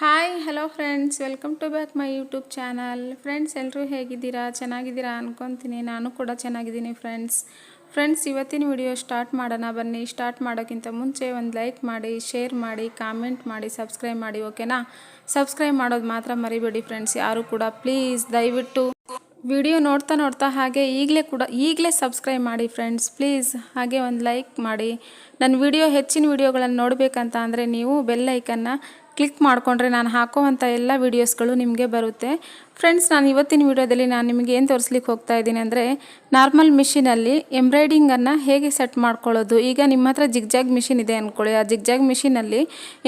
Hi hello friends welcome to back my YouTube channel friends ಎಲ್ಲರೂ ಹೇಗಿದ್ದೀರಾ? ಚೆನ್ನಾಗಿದ್ದೀರಾ ಅನ್ಕೊತೀನಿ. ನಾನು ಕೂಡ ಚೆನ್ನಾಗಿದ್ದೀನಿ ಫ್ರೆಂಡ್ಸ್ ಫ್ರೆಂಡ್ಸ್ ಇವತ್ತಿನ ವಿಡಿಯೋ ಸ್ಟಾರ್ಟ್ ಮಾಡೋಣ. ಬನ್ನಿ. ಸ್ಟಾರ್ಟ್ ಮಾಡೋಕ್ಕಿಂತ ಮುಂಚೆ ಒಂದು ಲೈಕ್ ಮಾಡಿ ಶೇರ್ ಮಾಡಿ ಕಾಮೆಂಟ್ ಮಾಡಿ ಸಬ್ಸ್ಕ್ರೈಬ್ ಮಾಡಿ ಓಕೆನಾ ಸಬ್ಸ್ಕ್ರೈಬ್ ಮಾಡೋದು ಮಾತ್ರ ಮರಿಬೇಡಿ ಫ್ರೆಂಡ್ಸ್ ಯಾರು ಕೂಡ ಪ್ಲೀಸ್ ದಯವಿಟ್ಟು ವಿಡಿಯೋ ನೋಡ್ತಾ ನೋಡ್ತಾ ಹಾಗೆ ಈಗಲೇ ಕೂಡ, ಈಗಲೇ ಸಬ್ಸ್ಕ್ರೈಬ್ ಮಾಡಿ ಫ್ರೆಂಡ್ಸ್ ಪ್ಲೀಸ್ ಹಾಗೆ ಒಂದು ಲೈಕ್ ಮಾಡಿ. ನನ್ನ ವಿಡಿಯೋ ಹೆಚ್ಚಿನ ವಿಡಿಯೋಗಳನ್ನು ನೋಡಬೇಕಂತ ಅಂದರೆ ನೀವು ಬೆಲ್ಲೈಕನ್ನು ಕ್ಲಿಕ್ ಮಾಡಿಕೊಂಡ್ರೆ ನಾನು ಹಾಕೋವಂಥ ಎಲ್ಲ ವೀಡಿಯೋಸ್ಗಳು ನಿಮಗೆ ಬರುತ್ತೆ. ಫ್ರೆಂಡ್ಸ್ ನಾನು ಇವತ್ತಿನ ವಿಡಿಯೋದಲ್ಲಿ ನಾನು ನಿಮಗೆ ಏನು ತೋರಿಸ್ಲಿಕ್ಕೆ ಹೋಗ್ತಾ ಇದ್ದೀನಿ ಅಂದರೆ ನಾರ್ಮಲ್ ಮಿಷಿನಲ್ಲಿ ಎಂಬ್ರಾಯ್ಡಿಂಗನ್ನು ಹೇಗೆ ಸೆಟ್ ಮಾಡ್ಕೊಳ್ಳೋದು? ಈಗ ನಿಮ್ಮ ಹತ್ರ ಜಿಗ್ಜಾಗ್ ಮಿಷಿನ್ ಇದೆ ಅಂದ್ಕೊಳ್ಳಿ ಆ ಜಿಗ್ಜಾಗ್ ಮಿಷಿನಲ್ಲಿ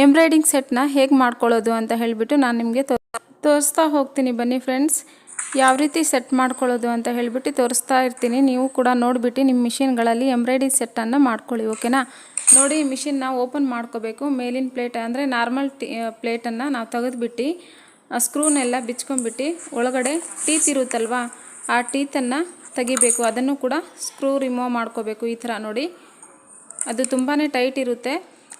ಎಂಬ್ರಾಯ್ಡಿಂಗ್ ಸೆಟ್ನ ಹೇಗೆ ಮಾಡ್ಕೊಳ್ಳೋದು ಅಂತ ಹೇಳಿಬಿಟ್ಟು ನಾನು ನಿಮಗೆ ತೋರಿಸ್ತಾ ಹೋಗ್ತೀನಿ ಬನ್ನಿ ಫ್ರೆಂಡ್ಸ್ ಯಾವ ರೀತಿ ಸೆಟ್ ಮಾಡ್ಕೊಳ್ಳೋದು ಅಂತ ಹೇಳಿಬಿಟ್ಟು ತೋರಿಸ್ತಾ ಇರ್ತೀನಿ. ನೀವು ಕೂಡ ನೋಡಿಬಿಟ್ಟು ನಿಮ್ಮ ಮಿಷಿನ್ಗಳಲ್ಲಿ ಎಂಬ್ರಾಯ್ಡ್ರಿ ಸೆಟ್ಟನ್ನು ಮಾಡ್ಕೊಳ್ಳಿ ಓಕೆನಾ ನೋಡಿ ಮಿಷಿನ್ನ ಓಪನ್ ಮಾಡ್ಕೋಬೇಕು. ಮೇಲಿನ ಪ್ಲೇಟ್ ಅಂದರೆ ನಾರ್ಮಲ್ ಟಿ ಪ್ಲೇಟನ್ನು ನಾವು ತೆಗೆದುಬಿಟ್ಟು ಸ್ಕ್ರೂನೆಲ್ಲ ಬಿಚ್ಕೊಂಡ್ಬಿಟ್ಟು ಒಳಗಡೆ ಟೀತ್ ಇರುತ್ತಲ್ವಾ, ಆ ಟೀತನ್ನು ತೆಗಿಬೇಕು. ಅದನ್ನು ಕೂಡ ಸ್ಕ್ರೂ ರಿಮೂವ್ ಮಾಡ್ಕೋಬೇಕು ಈ ಥರ ನೋಡಿ. ಅದು ತುಂಬಾ ಟೈಟ್ ಇರುತ್ತೆ.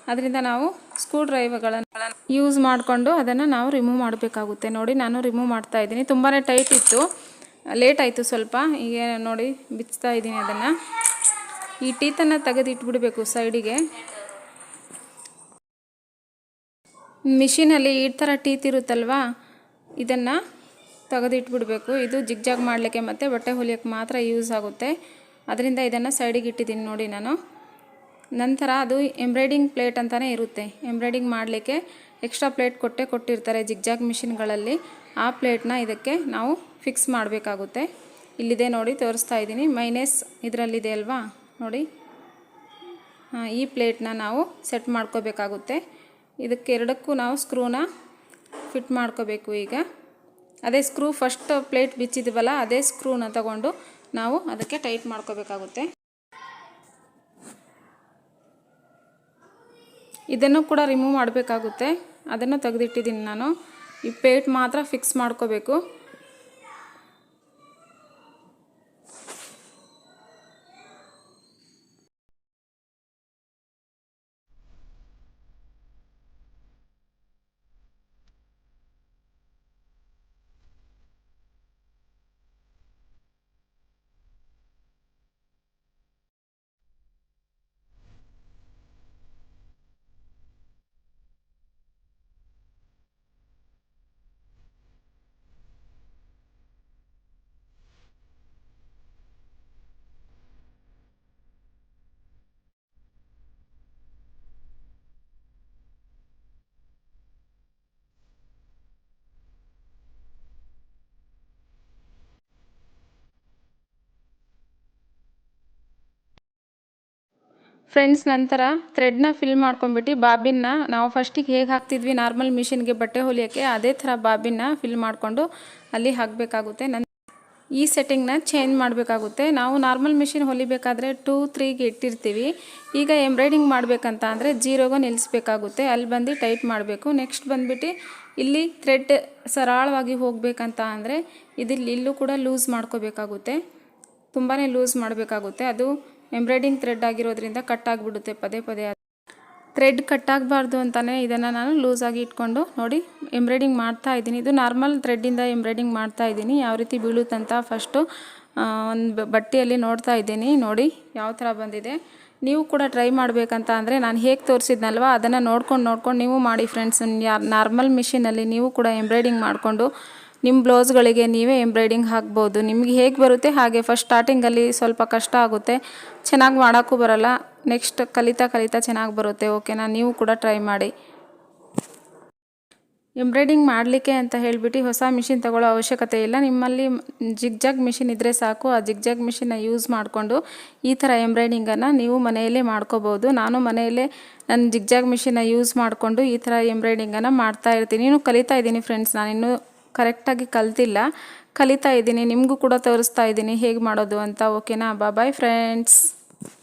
ಅದರಿಂದ ನಾವು ಸ್ಕ್ರೂ ಡ್ರೈವರ್ಗಳನ್ನು ಯೂಸ್ ಮಾಡಿಕೊಂಡು ಅದನ್ನು ನಾವು ರಿಮೂವ್ ಮಾಡಬೇಕಾಗುತ್ತೆ. ನೋಡಿ, ನಾನು ರಿಮೂವ್ ಮಾಡ್ತಾ ಇದ್ದೀನಿ. ತುಂಬಾ ಟೈಟ್ ಇತ್ತು. ಲೇಟ್ ಆಯಿತು ಸ್ವಲ್ಪ. ಈಗ ನೋಡಿ, ಬಿಚ್ತಾ ಇದ್ದೀನಿ ಅದನ್ನು. ಈ ಟೀತನ್ನು ತೆಗೆದು ಇಟ್ಬಿಡಬೇಕು ಸೈಡಿಗೆ ಮಿಷಿನಲ್ಲಿ ಈ ಥರ ಟೀತ್ ಇರುತ್ತಲ್ವಾ? ಇದನ್ನು ತೆಗೆದಿಟ್ಬಿಡ್ಬೇಕು. ಇದು ಜಿಗ್ಜಾಗ್ ಮಾಡಲಿಕ್ಕೆ ಮತ್ತು ಬಟ್ಟೆ ಹೊಲಿಯೋಕ್ಕೆ ಮಾತ್ರ ಯೂಸ್ ಆಗುತ್ತೆ. ಅದರಿಂದ ಇದನ್ನು ಸೈಡಿಗೆ ಇಟ್ಟಿದ್ದೀನಿ ನೋಡಿ ನಾನು. ನಂತರ ಅದು ಎಂಬ್ರಾಯ್ಡಿಂಗ್ ಪ್ಲೇಟ್ ಅಂತಲೇ ಇರುತ್ತೆ. ಎಂಬ್ರಾಯ್ಡಿಂಗ್ ಮಾಡಲಿಕ್ಕೆ ಎಕ್ಸ್ಟ್ರಾ ಪ್ಲೇಟ್ ಕೊಟ್ಟೆ ಕೊಟ್ಟಿರ್ತಾರೆ ಜಿಗ್ಜಾಗ್ ಮಿಷಿನ್ಗಳಲ್ಲಿ ಆ ಪ್ಲೇಟ್ನ ಇದಕ್ಕೆ ನಾವು ಫಿಕ್ಸ್ ಮಾಡಬೇಕಾಗುತ್ತೆ. ಇಲ್ಲಿದೆ ನೋಡಿ ತೋರಿಸ್ತಾ ಇದ್ದೀನಿ. ಮೈನಸ್ ಇದರಲ್ಲಿದೆ ಅಲ್ವಾ? ನೋಡಿ. ಈ ಪ್ಲೇಟ್ನ ನಾವು ಸೆಟ್ ಮಾಡ್ಕೋಬೇಕಾಗುತ್ತೆ. ಇದಕ್ಕೆ ಎರಡಕ್ಕೂ ನಾವು ಸ್ಕ್ರೂನ ಫಿಟ್ ಮಾಡ್ಕೋಬೇಕು ಈಗ. ಅದೇ ಸ್ಕ್ರೂ ಫಸ್ಟ್ ಪ್ಲೇಟ್ ಬಿಚ್ಚಿದ್ವಲ್ಲ, ಅದೇ ಸ್ಕ್ರೂನ ತಗೊಂಡು ನಾವು ಅದಕ್ಕೆ ಟೈಟ್ ಮಾಡ್ಕೋಬೇಕಾಗುತ್ತೆ. ಇದನ್ನು ಕೂಡ ರಿಮೂವ್ ಮಾಡಬೇಕಾಗುತ್ತೆ. ಅದನ್ನು ತೆಗೆದಿಟ್ಟಿದ್ದೀನಿ ನಾನು. ಈ ಪೇಟ್ ಮಾತ್ರ ಫಿಕ್ಸ್ ಮಾಡ್ಕೋಬೇಕು. ಫ್ರೆಂಡ್ಸ್ ನಂತರ ಥ್ರೆಡ್ನ ಫಿಲ್ ಮಾಡ್ಕೊಂಬಿಟ್ಟು ಬಾಬಿನ್ನ ನಾವು ಫಸ್ಟಿಗೆ ಹೇಗೆ ಹಾಕ್ತಿದ್ವಿ ನಾರ್ಮಲ್ ಮಿಷಿನ್ಗೆ ಬಟ್ಟೆ ಹೊಲಿಯೋಕ್ಕೆ ಅದೇ ಥರ ಬಾಬಿನ್ನ ಫಿಲ್ ಮಾಡಿಕೊಂಡು ಅಲ್ಲಿ ಹಾಕಬೇಕಾಗುತ್ತೆ. ನನ್ನ ಈ ಸೆಟ್ಟಿಂಗ್ನ ಚೇಂಜ್ ಮಾಡಬೇಕಾಗುತ್ತೆ. ನಾವು ನಾರ್ಮಲ್ ಮಿಷಿನ್ ಹೊಲಿಬೇಕಾದ್ರೆ ಟೂ ತ್ರೀಗೆ ಇಟ್ಟಿರ್ತೀವಿ. ಈಗ ಎಂಬ್ರಾಯ್ಡಿಂಗ್ ಮಾಡಬೇಕಂತ ಅಂದರೆ ಜೀರೋಗೆ ನಿಲ್ಲಿಸ್ಬೇಕಾಗುತ್ತೆ ಅಲ್ಲಿ ಬಂದು ಟೈಟ್ ಮಾಡಬೇಕು. ನೆಕ್ಸ್ಟ್ ಬಂದುಬಿಟ್ಟು ಇಲ್ಲಿ ಥ್ರೆಡ್ ಸರಳವಾಗಿ ಹೋಗಬೇಕಂತ ಅಂದರೆ ಇದಿಲ್ಲಿ ಇಲ್ಲೂ ಕೂಡ ಲೂಸ್ ಮಾಡ್ಕೋಬೇಕಾಗುತ್ತೆ. ತುಂಬಾ ಲೂಸ್ ಮಾಡಬೇಕಾಗುತ್ತೆ. ಅದು ಎಂಬ್ರಾಯ್ಡಿಂಗ್ ಥ್ರೆಡ್ ಆಗಿರೋದ್ರಿಂದ ಕಟ್ ಆಗಿಬಿಡುತ್ತೆ, ಪದೇ ಪದೇ ಥ್ರೆಡ್ ಕಟ್ ಆಗಬಾರ್ದು ಅಂತಲೇ ಇದನ್ನು ನಾನು ಲೂಸಾಗಿ ಇಟ್ಕೊಂಡು ನೋಡಿ ಎಂಬ್ರಾಯ್ಡಿಂಗ್ ಮಾಡ್ತಾ ಇದ್ದೀನಿ. ಇದು ನಾರ್ಮಲ್ ಥ್ರೆಡ್ಡಿಂದ ಎಂಬ್ರಾಯ್ಡಿಂಗ್ ಮಾಡ್ತಾ ಇದ್ದೀನಿ. ಯಾವ ರೀತಿ ಬೀಳುತ್ತಂತ ಫಸ್ಟು ಒಂದು ಬಟ್ಟೆಯಲ್ಲಿ ನೋಡ್ತಾ ಇದ್ದೀನಿ. ನೋಡಿ ಯಾವ ಥರ ಬಂದಿದೆ. ನೀವು ಕೂಡ ಟ್ರೈ ಮಾಡಬೇಕಂತ ಅಂದರೆ ನಾನು ಹೇಗೆ ತೋರಿಸಿದ್ನಲ್ವ, ಅದನ್ನು ನೋಡ್ಕೊಂಡು ನೋಡ್ಕೊಂಡು ನೀವು ಮಾಡಿ ಫ್ರೆಂಡ್ಸ್ ನಾರ್ಮಲ್ ಮಿಷಿನಲ್ಲಿ ನೀವು ಕೂಡ ಎಂಬ್ರಾಯ್ಡಿಂಗ್ ಮಾಡಿಕೊಂಡು ನಿಮ್ಮ ಬ್ಲೌಸ್ಗಳಿಗೆ ನೀವೇ ಎಂಬ್ರಾಯ್ಡಿಂಗ್ ಹಾಕ್ಬೋದು. ನಿಮಗೆ ಹೇಗೆ ಬರುತ್ತೆ? ಹಾಗೆ ಫಸ್ಟ್ ಸ್ಟಾರ್ಟಿಂಗಲ್ಲಿ ಸ್ವಲ್ಪ ಕಷ್ಟ ಆಗುತ್ತೆ. ಚೆನ್ನಾಗಿ ಮಾಡೋಕ್ಕೂ ಬರೋಲ್ಲ. ನೆಕ್ಸ್ಟ್ ಕಲಿತಾ ಕಲಿತಾ ಚೆನ್ನಾಗಿ ಬರುತ್ತೆ. ಓಕೆನಾ ನೀವು ಕೂಡ ಟ್ರೈ ಮಾಡಿ. ಎಂಬ್ರಾಯ್ಡಿಂಗ್ ಮಾಡಲಿಕ್ಕೆ ಅಂತ ಹೇಳಿಬಿಟ್ಟು ಹೊಸ ಮಿಷಿನ್ ತಗೊಳ್ಳೋ ಅವಶ್ಯಕತೆ ಇಲ್ಲ. ನಿಮ್ಮಲ್ಲಿ ಜಿಗ್ಜಾಗ್ ಮಿಷಿನ್ ಇದ್ದರೆ ಸಾಕು. ಆ ಜಿಗ್ಜಾಗ್ ಮಿಷಿನ್ನ ಯೂಸ್ ಮಾಡಿಕೊಂಡು ಈ ಥರ ಎಂಬ್ರಾಯ್ಡಿಂಗನ್ನು ನೀವು ಮನೆಯಲ್ಲೇ ಮಾಡ್ಕೋಬೋದು. ನಾನು ಮನೆಯಲ್ಲೇ ನನ್ನ ಜಿಗ್ಜಾಗ್ ಮಿಷಿನ್ನ ಯೂಸ್ ಮಾಡಿಕೊಂಡು ಈ ಥರ ಎಂಬ್ರಾಯ್ಡಿಂಗನ್ನು ಮಾಡ್ತಾ ಇರ್ತೀನಿ. ಇನ್ನೂ ಕಲಿತಾ ಇದ್ದೀನಿ ಫ್ರೆಂಡ್ಸ್ ನಾನಿನ್ನೂ ಕರೆಕ್ಟಾಗಿ ಕಲ್ತಿಲ್ಲ. ಕಲಿತಾ ಇದ್ದೀನಿ ನಿಮಗೂ ಕೂಡ ತೋರಿಸ್ತಾ ಇದ್ದೀನಿ ಹೇಗೆ ಮಾಡೋದು ಅಂತ. ಓಕೆನಾ ಬಾಯ್ ಫ್ರೆಂಡ್ಸ್